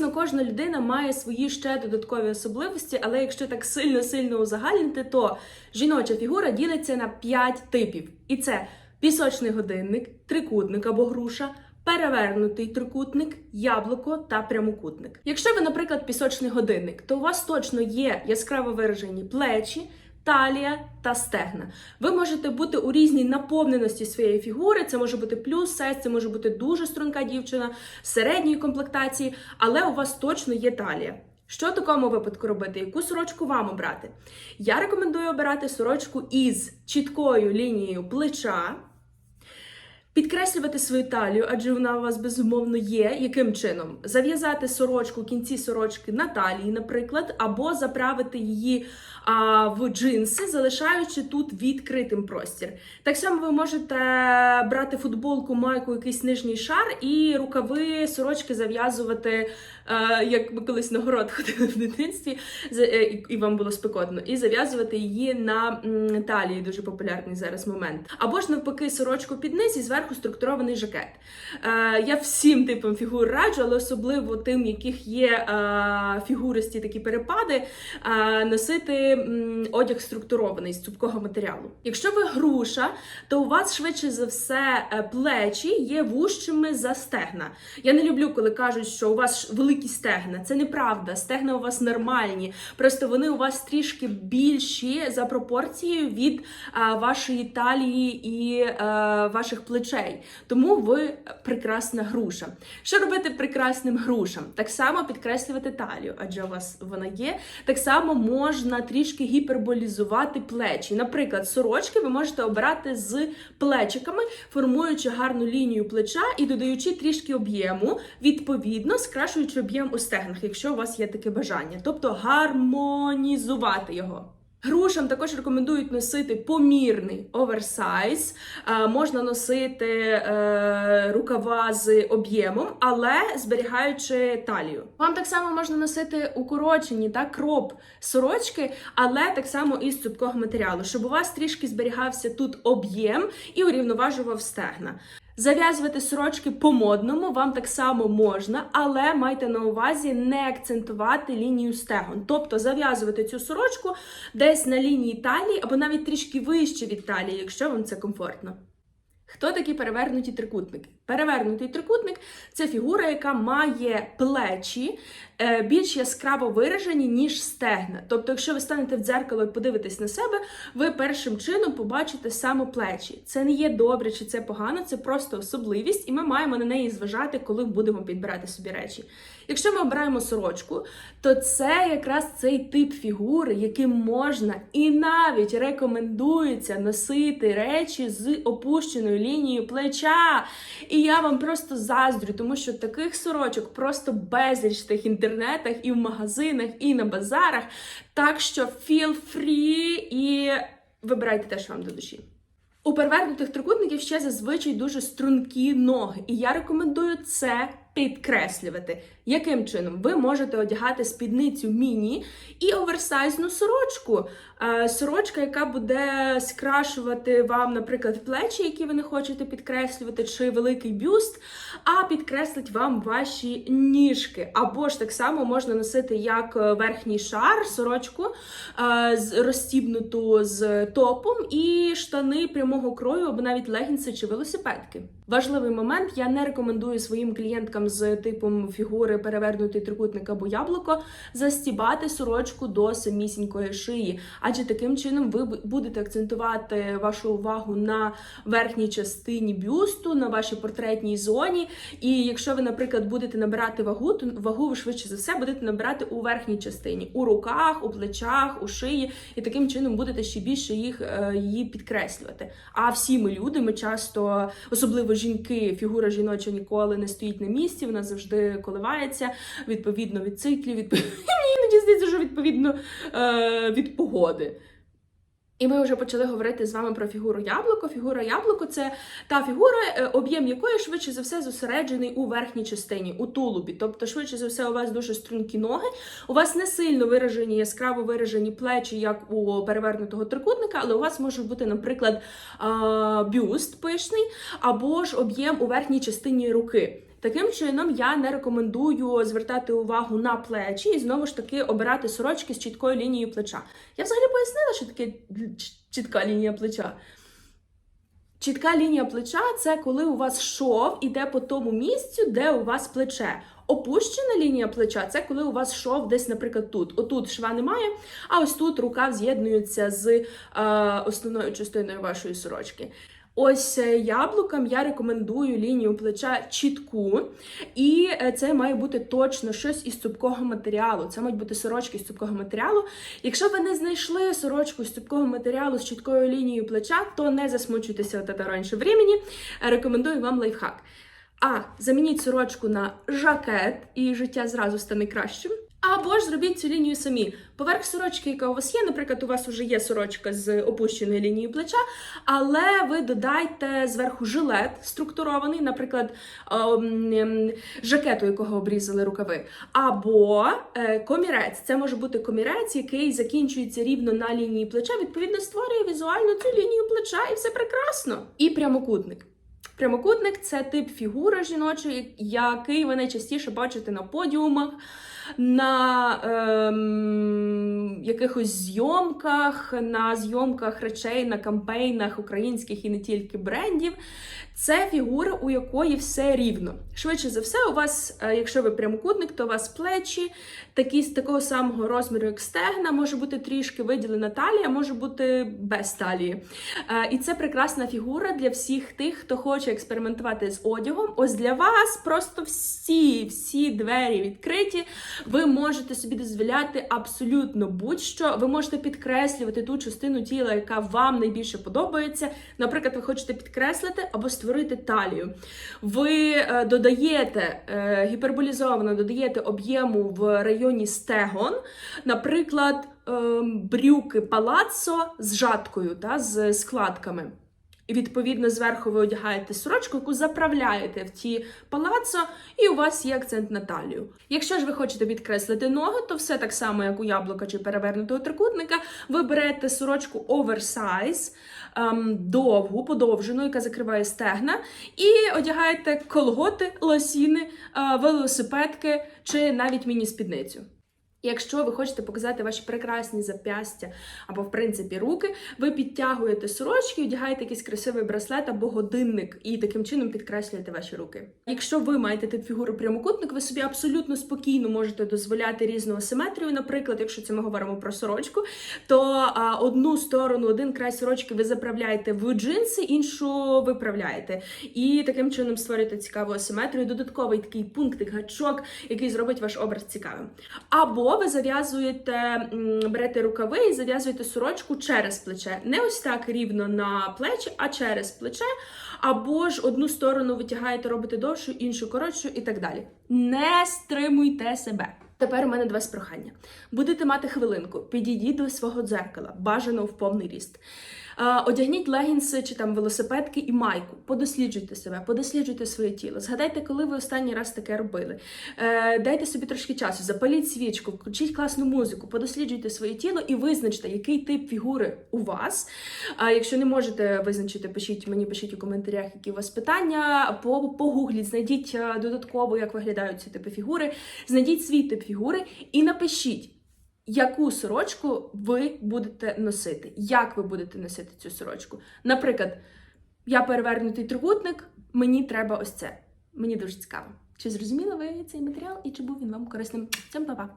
Звісно, кожна людина має свої ще додаткові особливості, але якщо так сильно-сильно узагальнити, то жіноча фігура ділиться на 5 типів. І це пісочний годинник, трикутник або груша, перевернутий трикутник, яблуко та прямокутник. Якщо ви, наприклад, пісочний годинник, то у вас точно є яскраво виражені плечі. Талія та стегна. Ви можете бути у різній наповненості своєї фігури. Це може бути плюс сайз, це може бути дуже струнка дівчина середньої комплектації, але у вас точно є талія. Що в такому випадку робити? Яку сорочку вам обрати? Я рекомендую обирати сорочку із чіткою лінією плеча. Підкреслювати свою талію, адже вона у вас безумовно є. Яким чином? Зав'язати сорочку, кінці сорочки на талії, наприклад, або заправити її а, в джинси, залишаючи тут відкритим простір. Так само ви можете брати футболку, майку, якийсь нижній шар і рукави сорочки зав'язувати, е, як ми колись на город ходили в дитинстві, е, і- вам було спекотно, і зав'язувати її на талії, дуже популярний зараз момент. Або ж навпаки, сорочку під низ і зверху структурований жакет. Е, я всім типам фігур раджу, але особливо тим, яких є е, фігуристі такі перепади, е, носити м, одяг структурований з цупкого матеріалу. Якщо ви груша, то у вас швидше за все е, плечі є вужчими за стегна. Я не люблю, коли кажуть, що у вас великі стегна. Це неправда. Стегна у вас нормальні. Просто вони у вас трішки більші за пропорцією від е, вашої талії і е, ваших плечей. Тому ви прекрасна груша. Що робити прекрасним грушам? Так само підкреслювати талію, адже у вас вона є. Так само можна трішки гіперболізувати плечі. Наприклад, сорочки ви можете обирати з плечиками, формуючи гарну лінію плеча і додаючи трішки об'єму, відповідно скрашуючи об'єм у стегнах, якщо у вас є таке бажання, тобто гармонізувати його. Грушам також рекомендують носити помірний оверсайз. Е, можна носити е, рукава з об'ємом, але зберігаючи талію. Вам так само можна носити укорочені та кроп сорочки, але так само із цупкого матеріалу, щоб у вас трішки зберігався тут об'єм і урівноважував стегна. Зав'язувати сорочки по-модному вам так само можна, але майте на увазі не акцентувати лінію стегон. Тобто зав'язувати цю сорочку десь на лінії талії або навіть трішки вище від талії, якщо вам це комфортно. Хто такі перевернуті трикутники? Перевернутий трикутник це фігура, яка має плечі е, більш яскраво виражені, ніж стегна. Тобто, якщо ви станете в дзеркало і подивитесь на себе, ви першим чином побачите саме плечі. Це не є добре чи це погано, це просто особливість, і ми маємо на неї зважати, коли будемо підбирати собі речі. Якщо ми обираємо сорочку, то це якраз цей тип фігури, яким можна і навіть рекомендується носити речі з опущеною лінією плеча. І я вам просто заздрю, тому що таких сорочок просто безліч в тих інтернетах, і в магазинах, і на базарах. Так що feel free і вибирайте те, що вам до душі. У перевернутих трикутників ще зазвичай дуже стрункі ноги, і я рекомендую це підкреслювати. Яким чином? Ви можете одягати спідницю міні і оверсайзну сорочку. Е, Сорочка, яка буде скрашувати вам, наприклад, плечі, які ви не хочете підкреслювати, чи великий бюст, а підкреслить вам ваші ніжки. Або ж так само можна носити як е, верхній шар, сорочку е, розстібнуту з топом і штани прямого крою, або навіть легінси чи велосипедки. Важливий момент: я не рекомендую своїм клієнткам з типом фігури перевернутий трикутник або яблуко застібати сорочку до самісінької шиї, адже таким чином ви будете акцентувати вашу увагу на верхній частині бюсту, на вашій портретній зоні. І якщо ви, наприклад, будете набирати вагу, то вагу ви швидше за все будете набирати у верхній частині, у руках, у плечах, у шиї, і таким чином будете ще більше їх е, її підкреслювати. А всі ми люди, ми часто, особливо жінки, фігура жіноча ніколи не стоїть на місці, вона завжди коливається відповідно від циклів, від мені іноді здається, що відповідно е, від погоди. І ми вже почали говорити з вами про фігуру яблуко. Фігура яблуко це та фігура, е, об'єм якої швидше за все зосереджений у верхній частині, у тулубі. Тобто, швидше за все, у вас дуже стрункі ноги, у вас не сильно виражені, яскраво виражені плечі, як у перевернутого трикутника, але у вас може бути, наприклад, бюст пишний, або ж об'єм у верхній частині руки. Таким чином, я не рекомендую звертати увагу на плечі і знову ж таки обирати сорочки з чіткою лінією плеча. Я взагалі пояснила, що таке чітка лінія плеча. Чітка лінія плеча це коли у вас шов іде по тому місцю, де у вас плече. Опущена лінія плеча це коли у вас шов десь, наприклад, тут. Отут шва немає, а ось тут рукав з'єднується з е, основною частиною вашої сорочки. Ось е, яблукам я рекомендую лінію плеча чітку, і е, це має бути точно щось із цупкого матеріалу. Це мають бути сорочки з цупкого матеріалу. Якщо ви не знайшли сорочку з цупкого матеріалу з чіткою лінією плеча, то не засмучуйтеся от це раніше времени. Е, Рекомендую вам лайфхак. А замініть сорочку на жакет, і життя зразу стане кращим. Або ж зробіть цю лінію самі. Поверх сорочки, яка у вас є, наприклад, у вас вже є сорочка з опущеною лінією плеча, але ви додайте зверху жилет структурований, наприклад, ем, ем, жакету, якого обрізали рукави. Або е, комірець. Це може бути комірець, який закінчується рівно на лінії плеча, відповідно, створює візуально цю лінію плеча, і все прекрасно. І прямокутник. Прямокутник це тип фігури жіночої, який ви найчастіше бачите на подіумах, на ем, якихось зйомках, на зйомках речей, на кампейнах українських і не тільки брендів. Це фігура, у якої все рівно. Швидше за все, у вас, е, якщо ви прямокутник, то у вас плечі такі з такого самого розміру, як стегна, може бути трішки виділена талія, може бути без талії. Е, І це прекрасна фігура для всіх тих, хто хоче експериментувати з одягом. Ось для вас просто всі, всі двері відкриті. Ви можете собі дозволяти абсолютно будь-що. Ви можете підкреслювати ту частину тіла, яка вам найбільше подобається. Наприклад, ви хочете підкреслити або створити талію. Ви е, додаєте е, гіперболізовано, додаєте об'єму в районі стегон, наприклад, ем, брюки палаццо з жаткою, та, з складками. І відповідно зверху ви одягаєте сорочку, яку заправляєте в ті палаццо, і у вас є акцент на талію. Якщо ж ви хочете підкреслити ноги, то все так само, як у яблука чи перевернутого трикутника, ви берете сорочку оверсайз, ем, довгу, подовжену, яка закриває стегна, і одягаєте колготи, лосіни, е, велосипедки чи навіть міні-спідницю. Якщо ви хочете показати ваші прекрасні зап'ястя або, в принципі, руки, ви підтягуєте сорочки, одягаєте якийсь красивий браслет або годинник і таким чином підкреслюєте ваші руки. Якщо ви маєте тип фігури прямокутник, ви собі абсолютно спокійно можете дозволяти різну асиметрію. Наприклад, якщо це ми говоримо про сорочку, то а, одну сторону, один край сорочки ви заправляєте в джинси, іншу виправляєте. І таким чином створюєте цікаву асиметрію. Додатковий такий пунктик, гачок, який зробить ваш образ цікавим. Або ви зав'язуєте, берете рукави і зав'язуєте сорочку через плече. Не ось так рівно на плечі, а через плече. Або ж одну сторону витягаєте, робите довшу, іншу коротшу і так далі. Не стримуйте себе. Тепер у мене два прохання. Будете мати хвилинку, підійдіть до свого дзеркала, бажано в повний ріст. Е, Одягніть легінси чи там велосипедки і майку. Подосліджуйте себе, подосліджуйте своє тіло. Згадайте, коли ви останній раз таке робили. Е, Дайте собі трошки часу, запаліть свічку, включіть класну музику, подосліджуйте своє тіло і визначте, який тип фігури у вас. А якщо не можете визначити, пишіть мені, пишіть у коментарях, які у вас питання. Погугліть, знайдіть е, додатково, як виглядають ці типи фігури. Знайдіть свій тип фігури і напишіть. Яку сорочку ви будете носити? Як ви будете носити цю сорочку? Наприклад, я перевернутий трикутник, мені треба ось це. Мені дуже цікаво. Чи зрозуміли ви цей матеріал і чи був він вам корисним? Всім па-па!